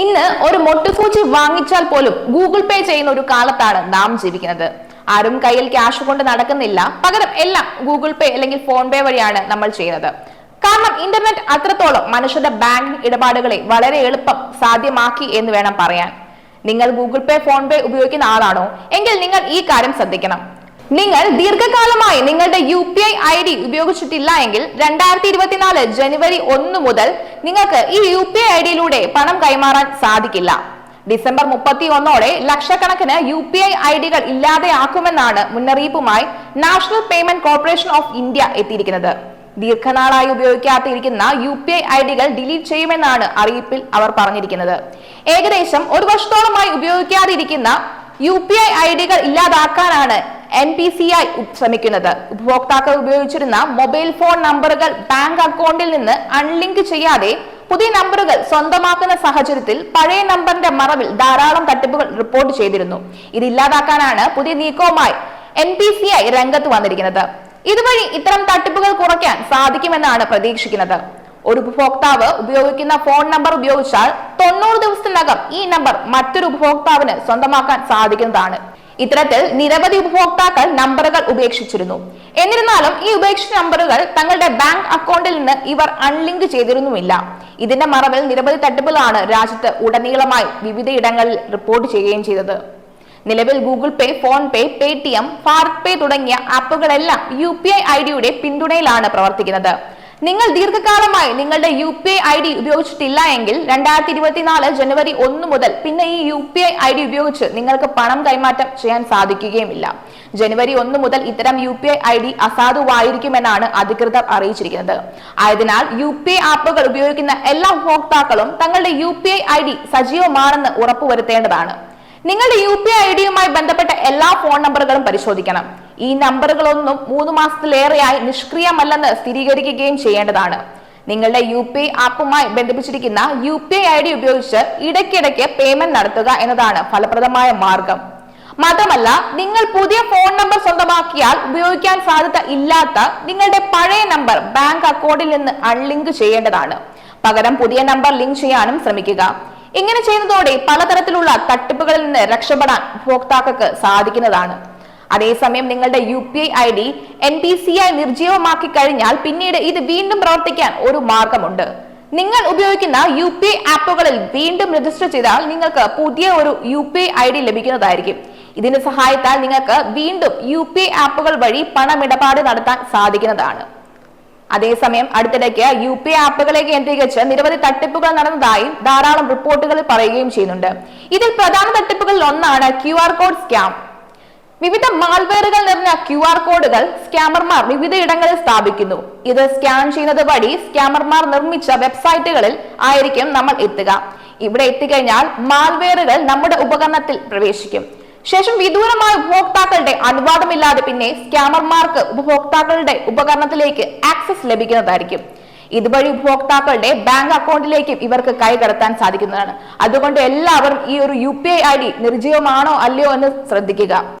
ഇന്ന് ഒരു മൊട്ടുപൂച്ചി വാങ്ങിച്ചാൽ പോലും ഗൂഗിൾ പേ ചെയ്യുന്ന ഒരു കാലത്താണ് നാം ജീവിക്കുന്നത്. ആരും കയ്യിൽ ക്യാഷ് കൊണ്ട് നടക്കുന്നില്ല. പകരം എല്ലാം ഗൂഗിൾ പേ അല്ലെങ്കിൽ ഫോൺ പേ വഴിയാണ് നമ്മൾ ചെയ്യുന്നത്. കാരണം ഇന്റർനെറ്റ് അത്രത്തോളം മനുഷ്യരുടെ ബാങ്കിംഗ് ഇടപാടുകളെ വളരെ എളുപ്പം സാധ്യമാക്കി എന്ന് വേണം പറയാൻ. നിങ്ങൾ ഗൂഗിൾ പേ ഫോൺ പേ ഉപയോഗിക്കുന്ന ആളാണോ? എങ്കിൽ നിങ്ങൾ ഈ കാര്യം ശ്രദ്ധിക്കണം. നിങ്ങൾ ദീർഘകാലമായി നിങ്ങളുടെ U P I I D ഉപയോഗിച്ചിട്ടില്ല എങ്കിൽ രണ്ടായിരത്തി ഇരുപത്തിനാല് ജനുവരി ഒന്ന് മുതൽ നിങ്ങൾക്ക് ഈ യു പി ഐ ഐ ഡിയിലൂടെ പണം കൈമാറാൻ സാധിക്കില്ല. ഡിസംബർ മുപ്പത്തി ഒന്നോടെ ലക്ഷക്കണക്കിന് യു പി ഐ ഐ ഡികൾ ഇല്ലാതെയാക്കുമെന്നാണ് മുന്നറിയിപ്പുമായി National Payment Corporation of India എത്തിയിരിക്കുന്നത്. ദീർഘനാളായി ഉപയോഗിക്കാത്തിരിക്കുന്ന യു പി ഐ ഐ ഡികൾ ഡിലീറ്റ് ചെയ്യുമെന്നാണ് അറിയിപ്പിൽ അവർ പറഞ്ഞിരിക്കുന്നത്. ഏകദേശം ഒരു വർഷത്തോളമായി ഉപയോഗിക്കാതിരിക്കുന്ന യു പി ഐ ഐ ഡികൾ ഇല്ലാതാക്കാനാണ് എൻ പി സി ഐ ശ്രമിക്കുന്നത് ഉപഭോക്താക്കൾ ഉപയോഗിച്ചിരുന്ന മൊബൈൽ ഫോൺ നമ്പറുകൾ ബാങ്ക് അക്കൗണ്ടിൽ നിന്ന് അൺലിങ്ക് ചെയ്യാതെ പുതിയ നമ്പറുകൾ സ്വന്തമാക്കുന്ന സാഹചര്യത്തിൽ പഴയ നമ്പറിന്റെ മറവിൽ ധാരാളം തട്ടിപ്പുകൾ റിപ്പോർട്ട് ചെയ്തിരുന്നു. ഇത് ഇല്ലാതാക്കാനാണ് പുതിയ നീക്കവുമായി എൻ പി സി ഐ രംഗത്ത് വന്നിരിക്കുന്നത്. ഇതുവഴി ഇത്തരം തട്ടിപ്പുകൾ കുറയ്ക്കാൻ സാധിക്കുമെന്നാണ് പ്രതീക്ഷിക്കുന്നത്. ഒരു ഉപഭോക്താവ് ഉപയോഗിക്കുന്ന ഫോൺ നമ്പർ ഉപയോഗിച്ചാൽ തൊണ്ണൂറ് ദിവസത്തിനകം ഈ നമ്പർ മറ്റൊരു ഉപഭോക്താവിന് സ്വന്തമാക്കാൻ സാധിക്കുന്നതാണ്. ഇത്തരത്തിൽ നിരവധി ഉപഭോക്താക്കൾ നമ്പറുകൾ ഉപേക്ഷിച്ചിരുന്നു. എന്നിരുന്നാലും ഈ ഉപേക്ഷിച്ച നമ്പറുകൾ തങ്ങളുടെ ബാങ്ക് അക്കൗണ്ടിൽ നിന്ന് ഇവർ അൺലിങ്ക് ചെയ്തിരുന്നുമില്ല. ഇതിന്റെ മറവിൽ നിരവധി തട്ടിപ്പുകളാണ് രാജ്യത്ത് ഉടനീളമായി വിവിധയിടങ്ങളിൽ റിപ്പോർട്ട് ചെയ്യുകയും ചെയ്തത്. നിലവിൽ Google Pay PhonePe Paytm T Pay തുടങ്ങിയ ആപ്പുകളെല്ലാം യു പി ഐ ഐ ഡിയുടെ പിന്തുണയിലാണ് പ്രവർത്തിക്കുന്നത്. നിങ്ങൾ ദീർഘകാലമായി നിങ്ങളുടെ U P I I D ഉപയോഗിച്ചിട്ടില്ല എങ്കിൽ രണ്ടായിരത്തി ഇരുപത്തിനാല് ജനുവരി ഒന്ന് മുതൽ പിന്നെ ഈ U P I I D ഉപയോഗിച്ച് നിങ്ങൾക്ക് പണം കൈമാറ്റം ചെയ്യാൻ സാധിക്കുകയുമില്ല. ജനുവരി ഒന്ന് മുതൽ ഇത്തരം U P I I D അസാധുവായിരിക്കുമെന്നാണ് അധികൃതർ അറിയിച്ചിരിക്കുന്നത്. ആയതിനാൽ യു പി ഐ ആപ്പുകൾ ഉപയോഗിക്കുന്ന എല്ലാ ഉപഭോക്താക്കളും തങ്ങളുടെ U P I I D സജീവമാണെന്ന് ഉറപ്പുവരുത്തേണ്ടതാണ്. നിങ്ങളുടെ യു പി ഐ ഐ ഡിയുമായി ബന്ധപ്പെട്ട എല്ലാ ഫോൺ നമ്പറുകളും പരിശോധിക്കണം. ഈ നമ്പറുകളൊന്നും മൂന്ന് മാസത്തിലേറെയായി നിഷ്ക്രിയമല്ലെന്ന് സ്ഥിരീകരിക്കുകയും ചെയ്യേണ്ടതാണ്. നിങ്ങളുടെ യു പി ആപ്പുമായി ബന്ധിപ്പിച്ചിരിക്കുന്ന യു പി ഐ ഡി ഉപയോഗിച്ച് ഇടയ്ക്കിടയ്ക്ക് പേയ്മെന്റ് നടത്തുക എന്നതാണ് ഫലപ്രദമായ മാർഗം. മാത്രമല്ല നിങ്ങൾ പുതിയ ഫോൺ നമ്പർ സ്വന്തമാക്കിയാൽ ഉപയോഗിക്കാൻ സാധ്യത ഇല്ലാത്ത നിങ്ങളുടെ പഴയ നമ്പർ ബാങ്ക് അക്കൗണ്ടിൽ നിന്ന് അൺലിങ്ക് ചെയ്യേണ്ടതാണ്. പകരം പുതിയ നമ്പർ ലിങ്ക് ചെയ്യാനും ശ്രമിക്കുക. ഇങ്ങനെ ചെയ്യുന്നതോടെ പലതരത്തിലുള്ള തട്ടിപ്പുകളിൽ നിന്ന് രക്ഷപ്പെടാൻ ഉപഭോക്താക്കൾക്ക് സാധിക്കുന്നതാണ്. അതേസമയം നിങ്ങളുടെ U P I I D N P C I നിർജീവമാക്കി കഴിഞ്ഞാൽ പിന്നീട് ഇത് വീണ്ടും പ്രവർത്തിക്കാൻ ഒരു മാർഗമുണ്ട്. നിങ്ങൾ ഉപയോഗിക്കുന്ന യു പി ഐ ആപ്പുകളിൽ വീണ്ടും രജിസ്റ്റർ ചെയ്താൽ നിങ്ങൾക്ക് പുതിയ ഒരു U P I I D ലഭിക്കുന്നതായിരിക്കും. ഇതിന്റെ സഹായത്താൽ നിങ്ങൾക്ക് വീണ്ടും യു പി ഐ ആപ്പുകൾ വഴി പണമിടപാട് നടത്താൻ സാധിക്കുന്നതാണ്. അതേസമയം അടുത്തിടയ്ക്ക് യു പി ഐ ആപ്പുകളെ കേന്ദ്രീകരിച്ച് നിരവധി തട്ടിപ്പുകൾ നടന്നതായും ധാരാളം റിപ്പോർട്ടുകൾ പറയുകയും ചെയ്യുന്നുണ്ട്. ഇതിൽ പ്രധാന തട്ടിപ്പുകളിൽ ഒന്നാണ് ക്യു ആർ കോഡ് സ്കാം. വിവിധ മാൽവെയറുകൾ നിറഞ്ഞ ക്യു ആർ കോഡുകൾ സ്കാമർമാർ വിവിധയിടങ്ങളിൽ സ്ഥാപിക്കുന്നു. ഇത് സ്കാൻ ചെയ്യുന്നത് വഴി സ്കാമർമാർ നിർമ്മിച്ച വെബ്സൈറ്റുകളിൽ ആയിരിക്കും നമ്മൾ എത്തുക. ഇവിടെ എത്തിക്കഴിഞ്ഞാൽ മാൽവെയറുകൾ നമ്മുടെ ഉപകരണത്തിൽ പ്രവേശിക്കും. ശേഷം വിദൂരമായ ഉപഭോക്താക്കളുടെ അനുവാദമില്ലാതെ പിന്നെ സ്കാമർമാർക്ക് ഉപഭോക്താക്കളുടെ ഉപകരണത്തിലേക്ക് ആക്സസ് ലഭിക്കുന്നതായിരിക്കും. ഇതുവഴി ഉപഭോക്താക്കളുടെ ബാങ്ക് അക്കൗണ്ടിലേക്കും ഇവർക്ക് കൈകടത്താൻ സാധിക്കുന്നതാണ്. അതുകൊണ്ട് എല്ലാവരും ഈ ഒരു U P I I D നിർജീവമാണോ അല്ലയോ എന്ന് ശ്രദ്ധിക്കുക.